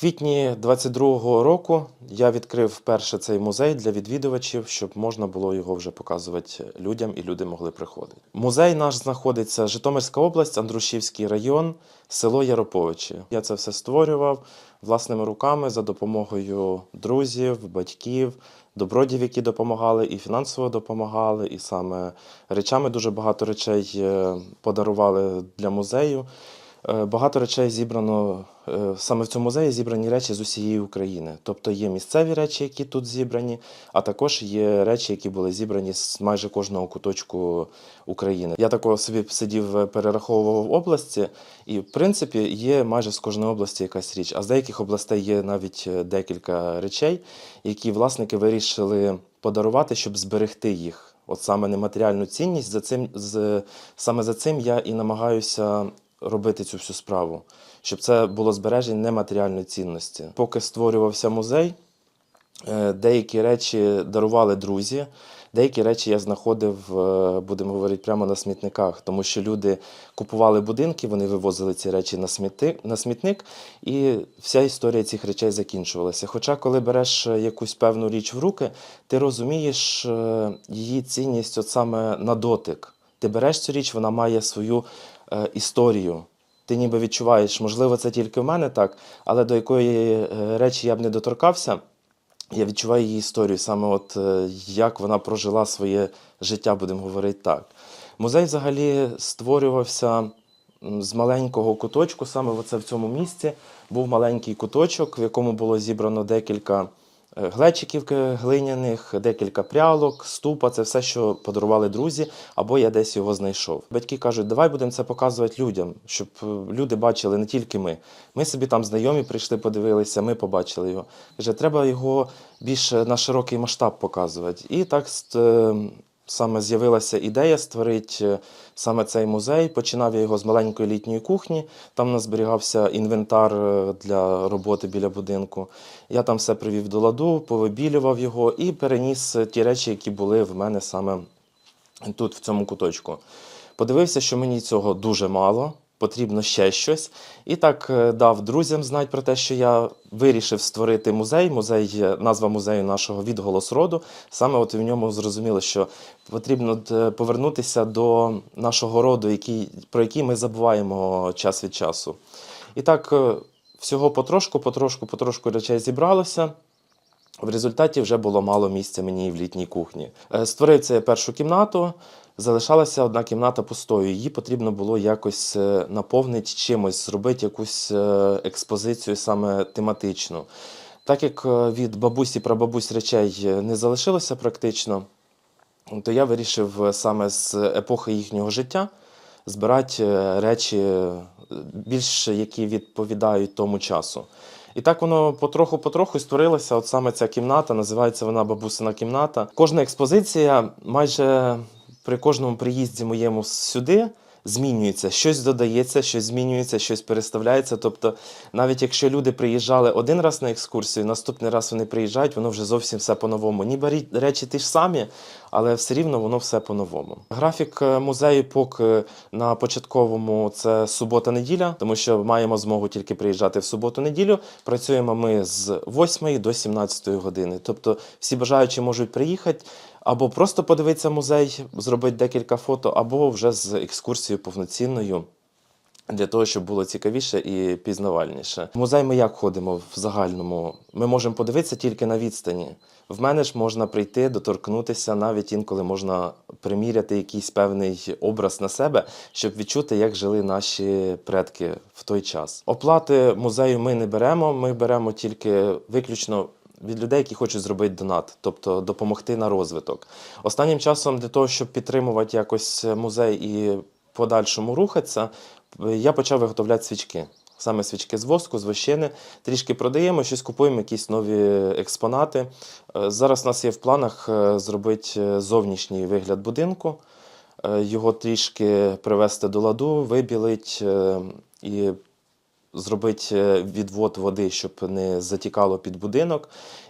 Квітні 22-го року я відкрив вперше цей музей для відвідувачів, щоб можна було його вже показувати людям і люди могли приходити. Музей наш знаходиться Житомирська область, Андрушівський район, село Яроповичі. Я це все створював власними руками за допомогою друзів, батьків, добродів, які допомагали, і фінансово допомагали, і саме речами дуже багато речей е, подарували для музею. Е, Багато речей зібрано е, саме в цьому музеї зібрані речі з усієї України. Тобто є місцеві речі, які тут зібрані, а також є речі, які були зібрані з майже кожного куточку України. Я такого собі сидів, е, перераховував області, і в принципі є майже з кожної області якась річ. А з деяких областей є навіть декілька речей, які власники вирішили подарувати, щоб зберегти їх. От саме нематеріальну цінність за цим з саме за цим я і намагаюся робити цю всю справу, щоб це було збереження нематеріальної цінності. Поки створювався музей, е, деякі речі дарували друзі. Деякі речі я знаходив, е, будемо говорити, прямо на смітниках, тому що люди купували будинки, вони вивозили ці речі на, сміти, на смітник, і вся історія цих речей закінчувалася. Хоча, коли береш якусь певну річ в руки, ти розумієш е, її цінність от саме на дотик. Ти береш цю річ, вона має свою історію. Ти ніби відчуваєш, можливо, це тільки в мене так, але до якої е, речі я б не доторкався, я відчуваю її історію, саме от е, як вона прожила своє життя, будемо говорити так. Музей взагалі створювався з маленького куточку, саме оце в цьому місці був маленький куточок, в якому було зібрано декілька е, глечиків глиняних, декілька прялок, ступа, це все, що подарували друзі, або я десь його знайшов. Батьки кажуть, давай будемо це показувати людям, щоб е, люди бачили не тільки ми. Ми собі там знайомі прийшли, подивилися, ми побачили його. Каже, треба його більше на широкий масштаб показувати. І так ст- е, саме з'явилася ідея створити е, саме цей музей. Починав я його з маленької літньої кухні. Там у нас зберігався інвентар е, для роботи біля будинку. Я там все привів до ладу, повибілював його і переніс е, ті речі, які були в мене саме тут, в цьому куточку. Подивився, що мені цього дуже мало, потрібно ще щось. І так е, дав друзям знати про те, що я вирішив створити музей. Музей, назва музею нашого відголос роду. Саме от в ньому зрозуміло, що потрібно е, повернутися до нашого роду, який, про який ми забуваємо час від часу. І так, е, всього потрошку, потрошку, потрошку речей зібралося. В результаті вже було мало місця мені в літній кухні. Створив це першу кімнату. Залишалася одна кімната пустою. Її потрібно було якось е, наповнити чимось, зробити якусь е, експозицію саме тематичну. Так як е, від бабусі прабабусь речей не залишилося практично, то я вирішив саме з епохи їхнього життя збирати речі, більш які відповідають тому часу. І так воно потроху-потроху створилося. От саме ця кімната, називається вона бабусина кімната. Кожна експозиція майже при кожному приїзді моєму сюди змінюється. Щось додається, щось змінюється, щось переставляється. Тобто, навіть якщо люди приїжджали один раз на екскурсію, наступний раз вони приїжджають, воно вже зовсім все по-новому. Ніби речі ті ж самі, але все рівно воно все по-новому. Графік е, музею поки на початковому це субота-неділя, тому що маємо змогу тільки приїжджати в суботу-неділю. Працюємо ми з 8 до 17 години. Тобто всі бажаючі можуть приїхати або просто подивитися музей, зробити декілька фото, або вже з екскурсією повноцінною. Для того, щоб було цікавіше і пізнавальніше. В музей ми як ходимо в загальному? Ми можемо подивитися тільки на відстані. В мене ж можна прийти, доторкнутися, навіть інколи можна приміряти якийсь певний образ на себе, щоб відчути, як жили наші предки в той час. Оплати музею ми не беремо, ми беремо тільки виключно від людей, які хочуть зробити донат, тобто допомогти на розвиток. Останнім часом для того, щоб підтримувати якось музей і подальшому рухатися, я почав виготовляти свічки. Саме свічки з воску, з вощини. Трішки продаємо, щось купуємо, якісь нові експонати. Е, Зараз у нас є в планах е, зробити е, зовнішній вигляд будинку, його трішки привести до ладу, вибілити і зробити е, відвод води, щоб не затікало під будинок.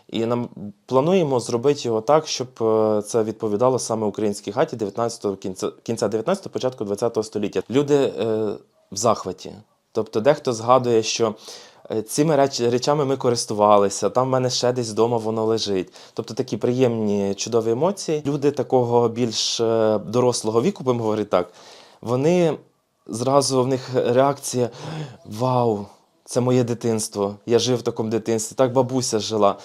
І нам плануємо зробити його так, щоб е, це відповідало саме українській хаті 19 кінця, кінця 19 початку 20 століття. Люди е, в захваті. Тобто дехто згадує, що Е, Цими реч, речами ми користувалися. Там в мене ще десь вдома воно лежить. Тобто такі приємні, чудові емоції. Люди такого більш дорослого віку, будемо говорити так, вони зразу в них реакція: Вау, це моє дитинство. Я жив в такому дитинстві. Так бабуся жила.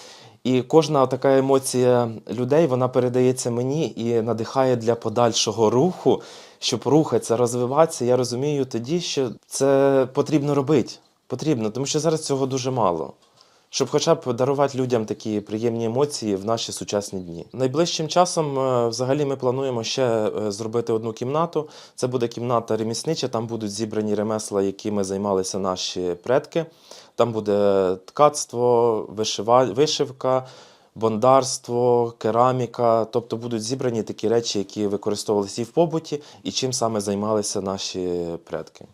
І кожна така емоція людей вона передається мені і надихає для подальшого руху, щоб рухатися, розвиватися. Я розумію тоді, що це потрібно робити. Потрібно, тому що зараз цього дуже мало. Щоб хоча б дарувати людям такі приємні емоції в наші сучасні дні. Найближчим часом, е, взагалі, ми плануємо ще е, зробити одну кімнату. Це буде кімната реміснича, там будуть зібрані ремесла, якими займалися наші предки. Там буде ткацтво, вишивка, бондарство, кераміка. Тобто будуть зібрані такі речі, які використовувалися і в побуті, і чим саме займалися наші предки.